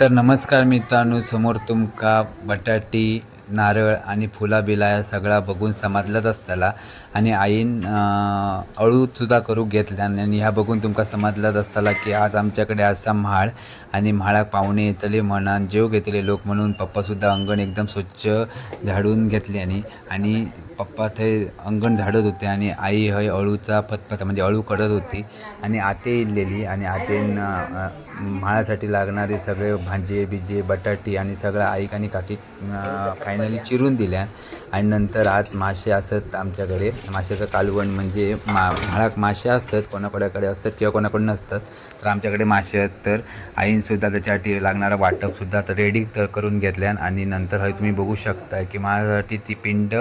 तर नमस्कार मित्रांनो समोर तुमका बटाटी नारळ आणि फुला बिला या सगळा बघून समजलंच असताना आणि आईन अळूसुद्धा अळू सुद्धा करू घेतल्या आणि ह्या बघून तुमका समजलाच असताला की आज आमच्याकडे असा म्हाळ आणि म्हाळाक पाहुणे येतले म्हणान जेव घेतले लोक म्हणून पप्पासुद्धा अंगण एकदम स्वच्छ झाडून घेतले आणि आणि पप्पा थंय अंगण झाडत होते आणि आई हय अळूचा पतपत म्हणजे अळू करत होती. आणि आते इल्लेली आणि आतेन म्हाळासाठी लागणारे सगळे भाजे बिजे बटाटी आणि सगळं आईक आणि काकी फायनली चिरून दिल्या. आणि नंतर आज मासे असत आमच्याकडे. माशाचं कालवण म्हणजे मा म्हाळाक मासे असतात कोणाकोणाकडे असतात किंवा कोणाकडे नसतात. तर आमच्याकडे मासे आहेत तर आईनसुद्धा त्याच्यासाठी लागणारं वाटपसुद्धा तर रेडी तर करून घेतल्यान आणि नंतर हय तुम्ही बघू शकता की माझ्यासाठी ती पिंड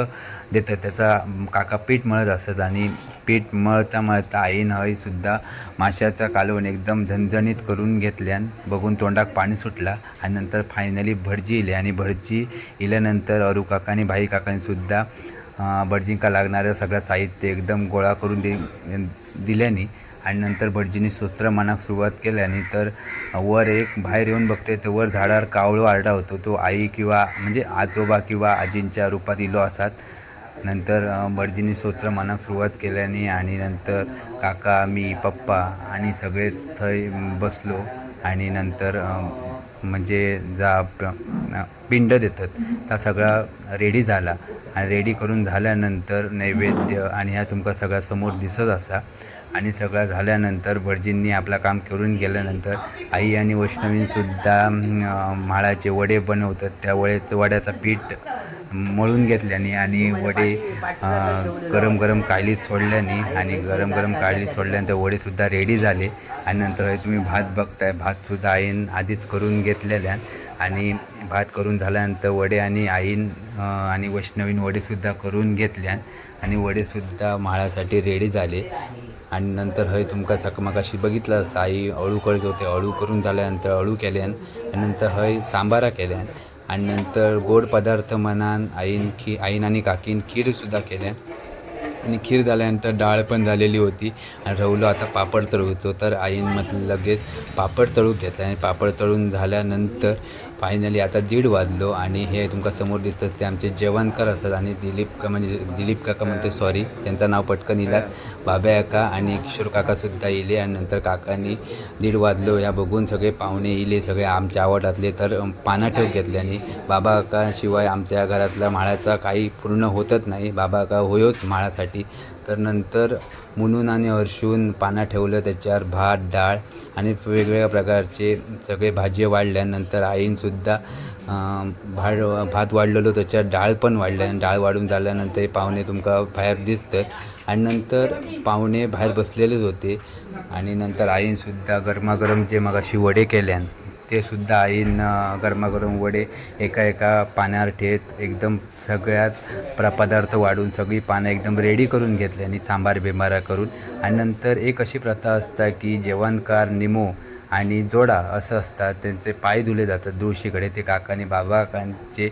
देतात. त्याचा काका पीठ मळत असतात आणि पीठ मळता मळता आईन हय सुद्धा माशाचा कालवण एकदम झणझणीत करून घेतल्यान बघून तोंडाक पाणी सुटला आणि नंतर फायनली भटजी इले आणि भटजी इल्यानंतर अरू काका आणि भाई काकांनीसुद्धा भटजींका लागणारं सगळं साहित्य एकदम गोळा करून दे दिल्याने आणि नंतर भटजींनी सूत्र मनाक सुरुवात केल्याने तर वर एक बाहेर येऊन बघते तर वर झाडावर कावळो आरडा होतो. तो आई किंवा म्हणजे आजोबा किंवा आजींच्या रूपात इलो असतात नंतर भटजींनी स्तोत्र मनाक सुरुवात केल्याने आणि नंतर काका मी पप्पा आणि सगळे थंय बसलो आणि नंतर म्हणजे जा पिंड देतात. त्या सगळा रेडी झाला. आणि रेडी करून झाल्यानंतर नैवेद्य आणि ह्या तुमका सगळ्या समोर दिसत असा. आणि सगळं झाल्यानंतर भटजींनी आपलं काम करून गेल्यानंतर आई आणि वैष्णवींसुद्धा म्हाळाचे वडे बनवतात. त्या वड्याचं वड्याचं पीठ मळून घेतल्याने आणि वडे गरम गरम काळी सोडल्याने आणि गरम गरम काळी सोडल्यानंतर वडेसुद्धा रेडी झाले. आणि नंतर तुम्ही भात बघताय भातसुद्धा आईन आधीच करून घेतलेल्या. आणि भात करून झाल्यानंतर वडे आणि आईन आणि वैष्णवीन वडेसुद्धा करून घेतल्या. आणि वडेसुद्धा म्हाळासाठी रेडी झाले. आणि नंतर हय तुमका सकमाकाशी बघितलं असतं आई अळू करत होते अळू करून झाल्यानंतर अळू केल्यान आणि नंतर हय सांबारा केल्यान. आणि नंतर गोड पदार्थ म्हणान आईन खी आईन आणि काकीन खीरसुद्धा केल्या. आणि खीर झाल्यानंतर डाळ पण झालेली होती. आणि रवलो आता पापड तळूचो तर आईन म्हटलं लगेच पापड तळू घेतला आणि पापड तळून झाल्यानंतर फायनली आता दीड वाजलो आणि हे तुमका समोर दिसतं ते आमचे जेवणकर असतात आणि दिलीप का म्हणजे दिलीप काका म्हणते सॉरी त्यांचं नाव पटकन इलात बाब्या काका आणि किशोर काकासुद्धा इले आणि नंतर काकांनी दीड वाजलो. या बघून सगळे पाहुणे इले सगळे आमच्या आवडातले तर पाना ठेव घेतले आणि बाबा काकाशिवाय आमच्या घरातला म्हाळाचा काही पूर्ण होतच नाही. बाबा का होयोच म्हाळासाठी तर नंतर मुनून आणि हर्षून पानं ठेवलं त्याच्यावर भात डाळ आणि वेगवेगळ्या प्रकारचे सगळे भाजी वाढल्यानंतर आईनसुद्धा भाड भात वाढलेलो त्याच्यात डाळ पण वाढल्या. डाळ वाढून झाल्यानंतर हे पाहुणे तुमका बाहेर दिसतात. आणि नंतर पाहुणे बाहेर बसलेलेच होते. आणि नंतर आईनसुद्धा गरमागरम जे मगाशी वडे केल्यान ते सुद्धा आईन गरमागरम वडे एका एका पाण्यावर ठेत एकदम सगळ्यात प्र पदार्थ वाढून सगळी पानं एकदम रेडी करून घेतली आणि सांबार बिंबारा करून. आणि नंतर एक अशी प्रथा असता की जेवणकार निमो आणि जोडा असं असतात त्यांचे पाय धुले जातात तुळशीकडे ते काकाने बाबा काकांचे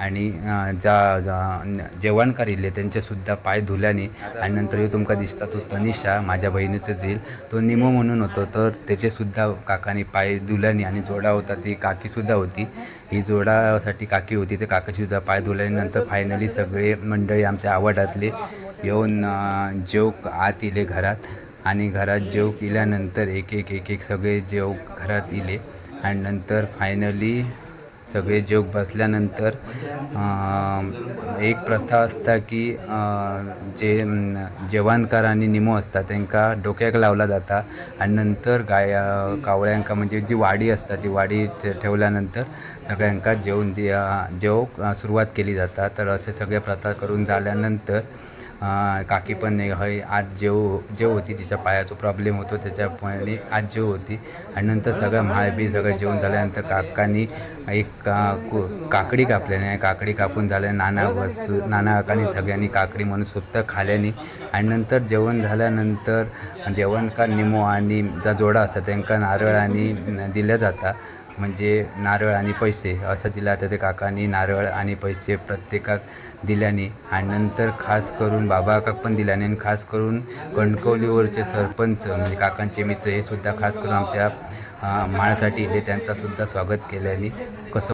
आणि जा ज्या ज्या जेवणकार इल्ले त्यांचेसुद्धा पाय धुल्याने आणि नंतर ह्यो तुमका दिसता तो तनिषा माझ्या बहिणीचं झील तो निमो म्हणून होतो तर त्याचेसुद्धा काकाने पाय धुल्याने आणि जोडा होता ती काकीसुद्धा होती. ही जोडासाठी काकी होती ते काकाशीसुद्धा पाय धुल्याने नंतर फायनली सगळे मंडळी आमच्या आवडातले येऊन जेव आत इले घरात. आणि घरात जेव केल्यानंतर एक एक एक एक सगळे जेव घरात इले. आणि नंतर फायनली सगळे जेव बसल्यानंतर एक प्रथा असता की जे जेवणकार आणि निमो असता तांकां डोक्याक लावला जाता आणि नंतर गाय कावळ्यांका म्हणजे जी वाडी असता ती वाडी ठेवल्यानंतर सगळ्यांका जेवण दि जेव सुरुवात केली जाता. तर असे सगळे प्रथा करून झाल्यानंतर काकी पण नाही हय आज जेव जेव होती तिच्या पायाचा प्रॉब्लेम होतो त्याच्यामुळे आज जेव होती. आणि नंतर सगळं म्हाळ बी सगळं जेवण झाल्यानंतर काकांनी एक का कु- काकडी कापल्याने काकडी कापून झाल्या नाना बसू नाना काकांनी सगळ्यांनी काकडी म्हणून स्वतः खाल्याने. आणि नंतर जेवण झाल्यानंतर जेवण का निमो आणि जा जोडा असतात त्यांना नारळ आणि दिल्या जाता. म्हणजे नारळ आणि पैसे असं दिलं आता ते काकांनी नारळ आणि पैसे प्रत्येकाक दिल्याने. आणि नंतर खास करून बाबा काक पण दिल्याने आणि खास करून कणकवलीवरचे सरपंच म्हणजे काकांचे मित्र हे सुद्धा खास करून आमच्या माळासाठी हे त्यांचा सुद्धा स्वागत केल्याने कसं